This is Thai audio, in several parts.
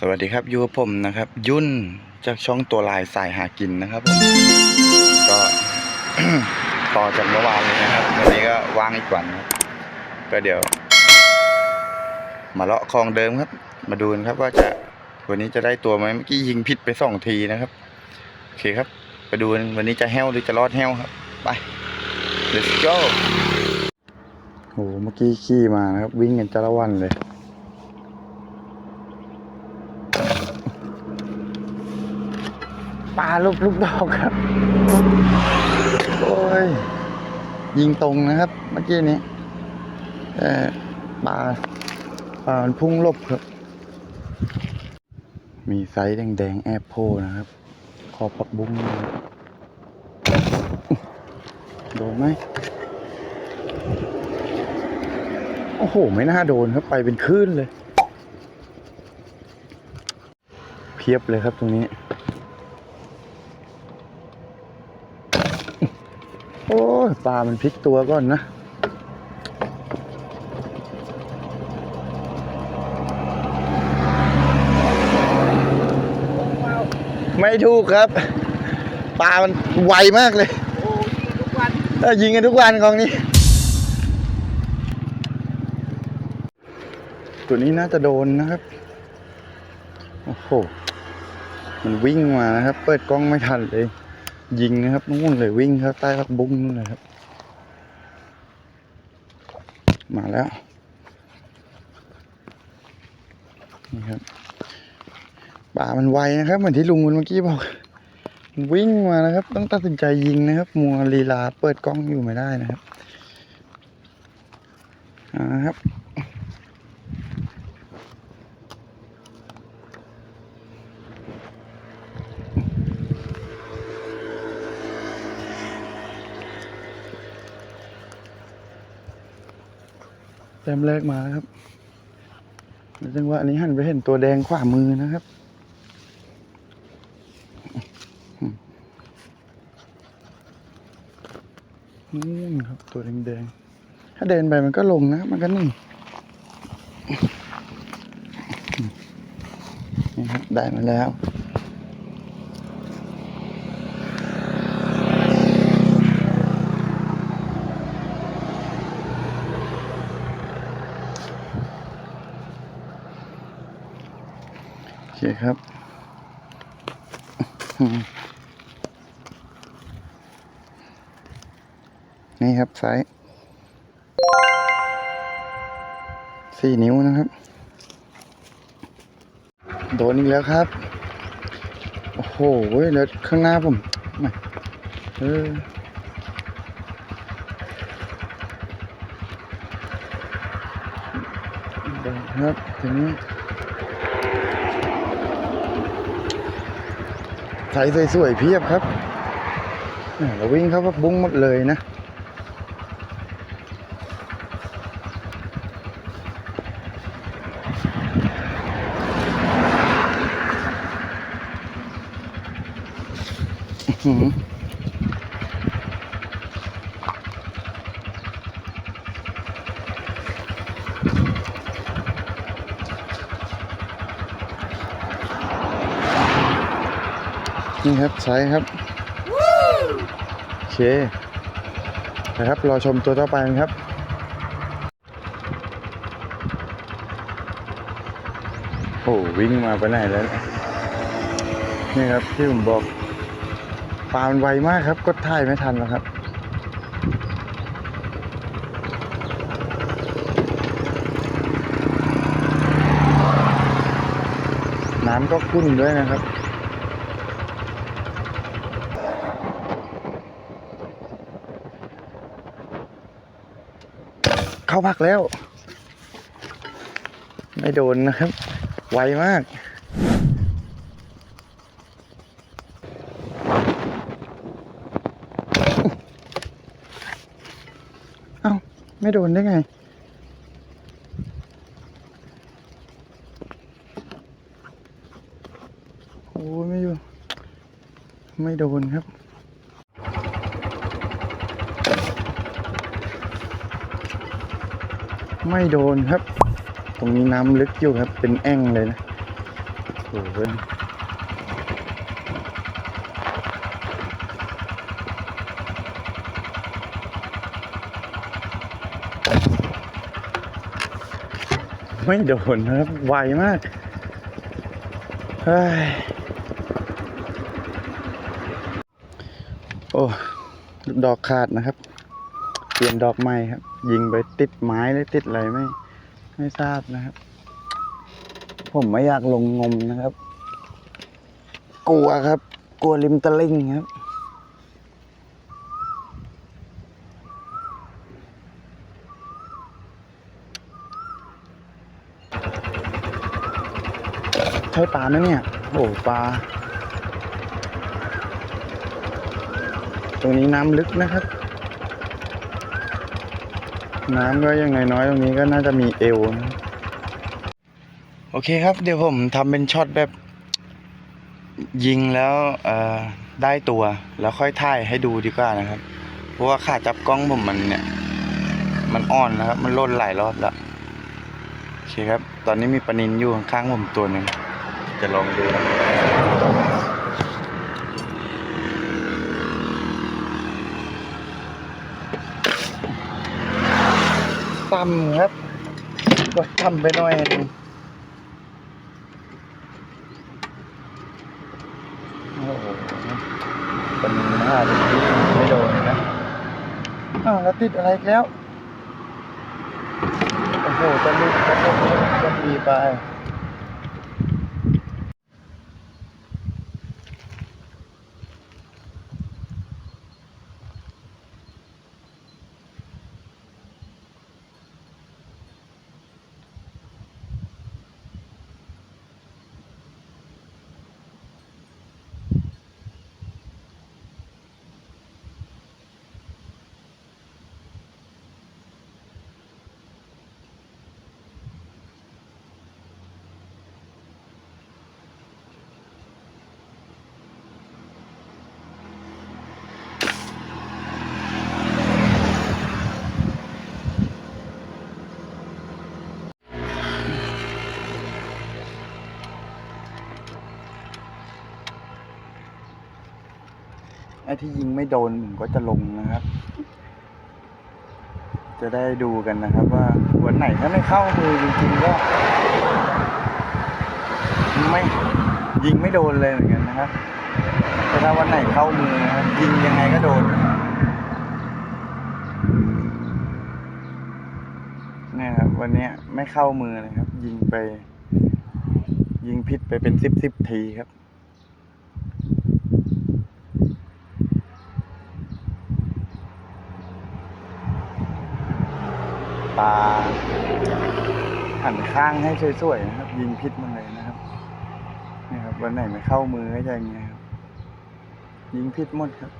สวัสดีครับอยู่กับผมนะครับ ยุ่นจากช่องตัวลายสายหากินนะครับผมก็ต่อจากเมื่อวานเลยนะครับวันนี้ก็ว่างอีกวันครับก็เดี๋ยว มาเลาะคลองเดิมครับ มาดูกันครับว่าจะวันนี้จะได้ตัวไหมเมื่อกี้ยิงผิดไปสองทีนะครับโอเคครับ ไปดูวันนี้จะแห้วหรือจะรอดแห้วครับ ไป let's go โหเมื่อกี้ขี่มานะครับ วิ่งกันจ้าละวันเลย ปลาลูกลูกดอกครับ โอ้ย ยิงตรงนะครับ เมื่อกี้นี้แต่ปลาปลามันพุ่งลบครับ มีไซส์แดงๆ แอบโพนะครับ ขอปักบุ้งโดนไหมโอ้โห ไม่น่าโดนครับ ไปเป็นคลื่นเลย เพียบเลยครับตรงนี้ โอ้ยปลามันพลิกตัวก่อนนะไม่ถูกครับปลามันไวมากเลยโอ้ยทุกวันยิงกันทุกวันของนี้ ตัวนี้น่าจะโดนนะครับ โอ้โห มันวิ่งมานะครับ เปิดกล้องไม่ทันเลย ยิงนะครับนู่นเลยวิ่งเข้าใต้พักบุ้งนู่นเลยครับ มาแล้ว นี่ครับป่ามันไวนะครับเหมือนที่ลุงคนเมื่อกี้บอก วิ่งมานะครับ ต้องตัดสินใจยิงนะครับ มัวลีลาเปิดกล้องอยู่ไม่ได้นะครับอ่าครับ ต้มแรกมาแล้วครับแล้วจังหวะนี้หันไปเห็นตัวแดงขวามือนะครับนู่ครับ ตัวแดงๆถ้าเดินไปมันก็ลงนะ มันก็นี่นี่ครับได้มาแล้ว เคครับ นี่ครับไซส์สี่นิ้วนะครับ โดนอีกแล้วครับ โอ้โหแล้วข้างหน้าผมมาเออโดนครับทีนี้ ใส่สวยๆเพียบครับเราวิ่งเข้าพับบุ้งหมดเลยนะ อือ นี่ครับใช้ครับโอเคนะครับรอชมตัวต่อไปกันครับโอ้วิ่งมาไปไหนแล้วเนี่ยนี่ครับที่ผมบอกปลามันไวมากครับก็ถ่ายไม่ทันแล้วครับน้ำก็ขุ่นด้วยนะครับ เข้าพักแล้ว ไม่โดนนะครับ ไวมากเอ้าไม่โดนได้ไงโอ้ไม่อยู่ ไม่โดนครับ ไม่โดนครับ ตรงนี้น้ำลึกอยู่ครับ เป็นแอ่งเลยนะโอ้โหไม่โดนนะครับ ไวมาก เฮ้ย โอ้ ดอกขาดนะครับ เปลี่ยนดอกใหม่ครับ ยิงไปติดไม้หรือติดอะไรไม่ ไม่ทราบนะครับ ผมไม่อยากลงงมนะครับ กลัวครับ กลัวริมตะลิ่งครับใช่ปลาไหมเนี่ย โอ้ปลา ตรงนี้น้ำลึกนะครับ น้ำก็ยังไงน้อยตรงนี้ก็น่าจะมีเอวนะโอเคครับ เดี๋ยวผมทำเป็นช็อตแบบ ยิงแล้วได้ตัวแล้วค่อยถ่ายให้ดูดีกว่านะครับ เพราะว่าขาจับกล้องผมมันเนี่ย มันอ่อนนะครับ มันล่นหลายรอบแล้วโอเคครับ ตอนนี้มีปนินอยู่ข้างผมตัวหนึ่งจะลองดูนะ ต่ำครับกดต่ำไปหน่อยนึงโอ้โหปลานินห้าเป็นไม่โดนนะอ้าวแล้วติดอะไรแล้ว โอ้โหจะลุกจะลุกจะมีไป ที่ยิงไม่โดนผมก็จะลงนะครับ จะได้ดูกันนะครับ ว่าวันไหนถ้าไม่เข้ามือจริงๆก็ไม่ยิงไม่โดนเลยเหมือนกันนะครับ แต่ถ้าวันไหนเข้ามือนะครับยิงยังไงก็โดนนี่ครับวันนี้ไม่เข้ามือเลยครับ ยิงไป ยิงพิษไปเป็นสิบสิบทีครับ ปลาหันข้างให้สวยๆนะครับ ยิงพิษมันเลยนะครับนี่ครับวันไหนไม่เข้ามือก็จะอย่างเงี้ยครับยิงพิษหมดครับ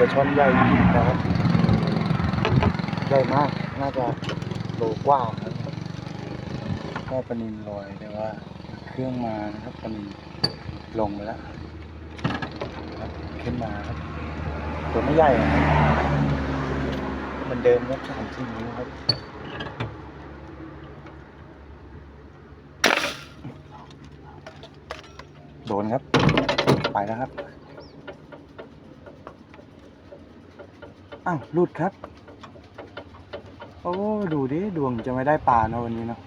กระช่อนใหญ่ยิงนะครับใหญ่มาก น่าจะโลกว่าครับก็ปนินลอยแต่ว่าเครื่องมานะครับปนินลงไปแล้วครับขึ้นมาครับตัวไม่ใหญ่นะเหมันเดิมครับสามสี่นิ้วครับโดนครับ ไปแล้วครับ อ้าวหลุดครับ โอ้ ดูดิ ดวงจะไม่ได้ปลาเนาะวันนี้เนาะ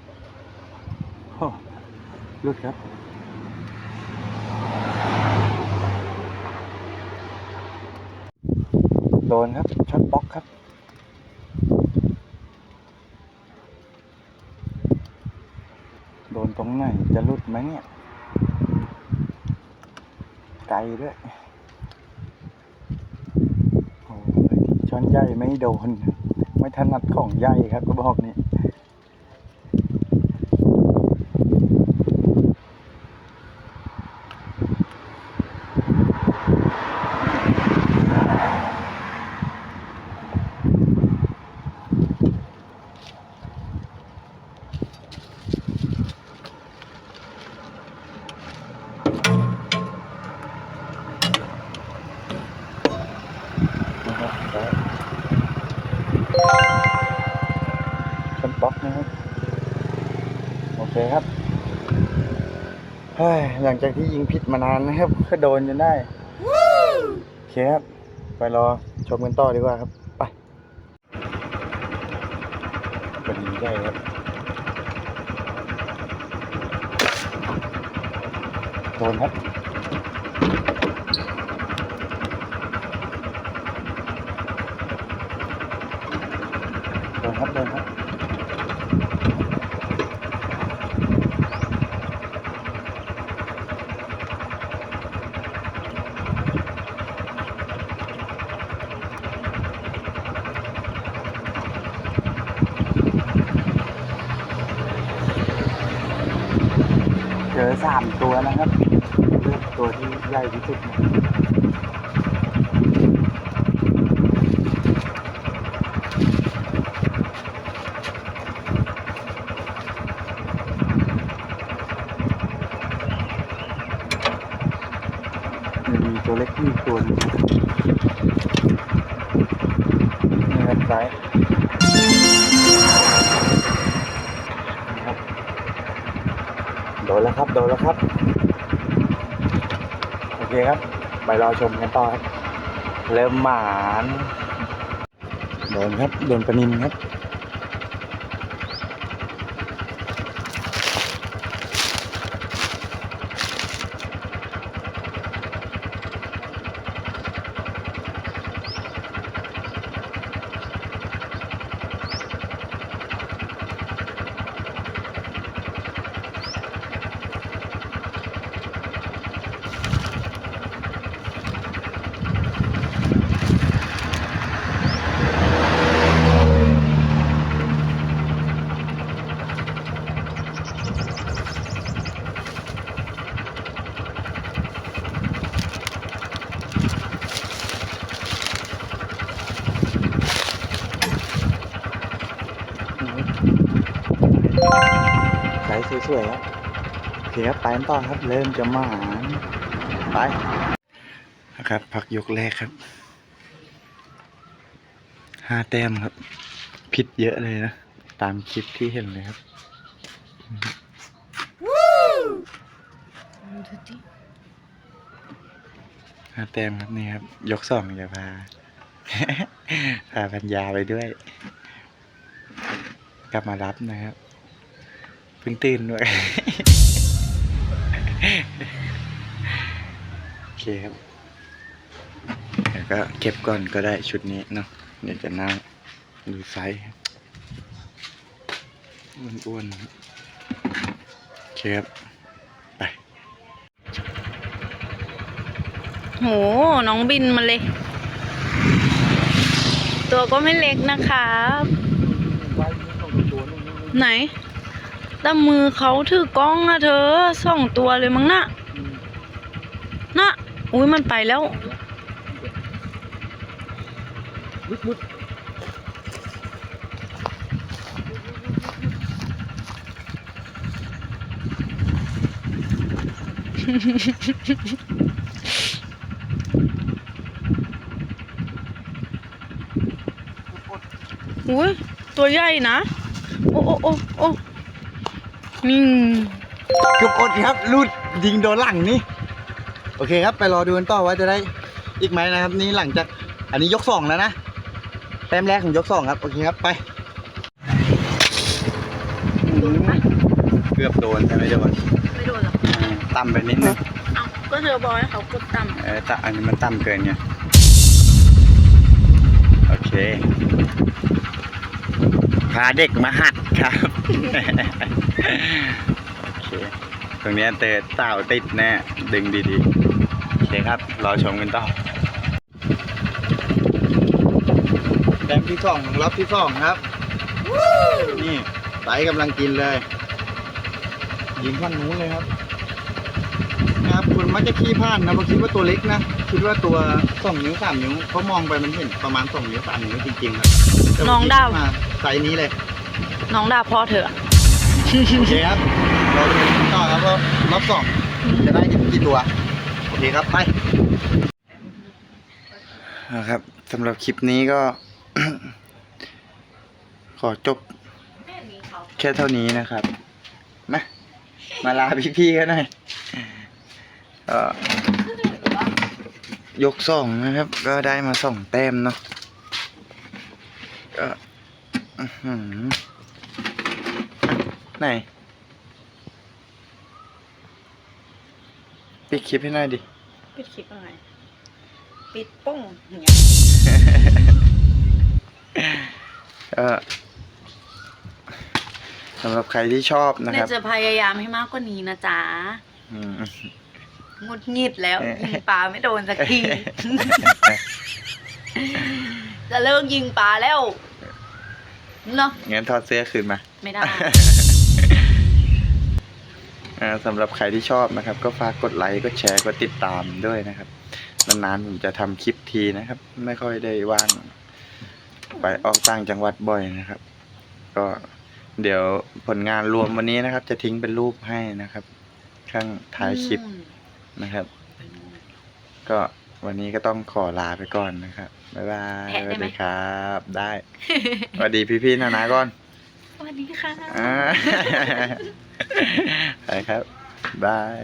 หลุดครับ โดนครับ ช็อตบล็อกครับโดนตรงไหนจะลุดไหมเนี่ย ไกลด้วย ช้อนใหญ่ไม่โดน ไม่ถนัดของใหญ่ครับก็บอกนี่ นะครับแล้วเป็นบล็อกนะครับ โอเคครับเฮ้ย หลังจากที่ยิงผิดมานานนะครับ ก็โดนจนได้โอเคครับ ไปรอชมกันต่อดีกว่าครับ ไปเป็นยิงใหญ่ครับโดนครับโดนครับโดนครับ เจอ สามตัวนะครับเลือกตัวที่ใหญ่ที่สุด โดนแล้วครับ โดนแล้วครับ โอเคครับ ไปรอชมกันต่อครับ เริ่มหมาน โดนครับ โดนปลานินครับ ใสสวยครับโอเคครับไปต่อครับเริ่มจะมานไปนะครับพักยกแรกครับห้าแต้มครับ ผิดเยอะเลยนะ ตามคลิปที่เห็นเลยครับห้าแต้มครับนี่ครับ ยกสองจะพาพาพัญญาไปด้วย กลับมารับนะครับ พิ่งตื่นด้วย โอเคครับเดี๋ยวก็เก็บก่อนก็ได้ชุดนี้เนาะเดี๋ยวจะนั่งดูไซส์อ้วนๆโอเคครับไป โห น้องบินมาเลย ตัวก็ไม่เล็กนะครับ ไหน แต่มือเขาถือกล้องอะเธอสองตัวเลยมั้งนะน่ะอุ้ยมันไปแล้วอุ้ยตัวใหญ่นะ โอ้โอ้โอ้โอ้ นี่เกือบอดครับรูดยิงโดนหลังนี่โอเคครับไปรอดูกันต่อว่าจะได้อีกไหมนะครับ นี่หลังจากอันนี้ยกสองแล้วนะแต้มแรกของยกสองครับโอเคครับไปเกือบโดนแต่ไม่โดนไม่โดนหรอกต่ำไปนิดนึงเอ้าก็เธอบอกให้เขากดต่เออแต่อันนี้มันต่ำเกินไงโอเคพาเด็กมาหัด ครับ โอเคเคตรงเนี้ยเตะเต่าติดแน่ดึงดีๆ โอเคครับ รอชมกันต่อแดมที่สองรอบที่สองครับ นี่ไตกำลังกินเลย ยิงข้างนู้นเลยครับนะครับคนมักจะขี้พลาดนะเพราะคิดว่าตัวเล็กนะ คิดว่าตัวสองนิ้วสามนิ้วเขามองไปมันเห็นประมาณสองนิ้วสามนิ้วจริงๆครับแต่น้องดาวมาไซส์นี้เลย น้องด่าพ่อเถอะ โอเคครับเราดูต่อครับว่ารอบสองจะได้กี่ตัว โอเคครับ ไปนะครับสำหรับคลิปนี้ก็ ขอจบแค่เท่านี้นะครับ มา มาลาพี่ๆกันหน่อยเอ่อยกสองนะครับ ก็ได้มาสองแต้มเนาะก็อื้อหือ ไหนปิดคลิปให้หน่อยดิ ปิดคลิปยังไงปิดป้งอย่างเงี้ยเออสำหรับใครที่ชอบนะเนครับจะพยายามให้มากกว่านี้นะจ๊ะอืม งุดหงิดแล้วเอ๊ะยิงปลาไม่โดนสักที จะเลิกยิงปลาแล้วเนาะงั้นถอดเสื้อคืนมา ไม่ได้อ่า สำหรับใครที่ชอบนะครับ ก็ฝากกดไลค์กดแชร์กดติดตามด้วยนะครับนานๆผมจะทำคลิปทีนะครับ ไม่ค่อยได้ว่างไปออกต่างจังหวัดบ่อยนะครับ ก็เดี๋ยวผลงานรวมวันนี้นะครับ จะทิ้งเป็นรูปให้นะครับ ข้างท้ายคลิปนะครับ ก็วันนี้ก็ต้องขอลาไปก่อนนะครับบ๊ายบายแพะสได้วัสไหมดีครับ ได้สวัสดีพี่ๆนานาก่อนสวัสดีค่ะ อ่าไปครับบาย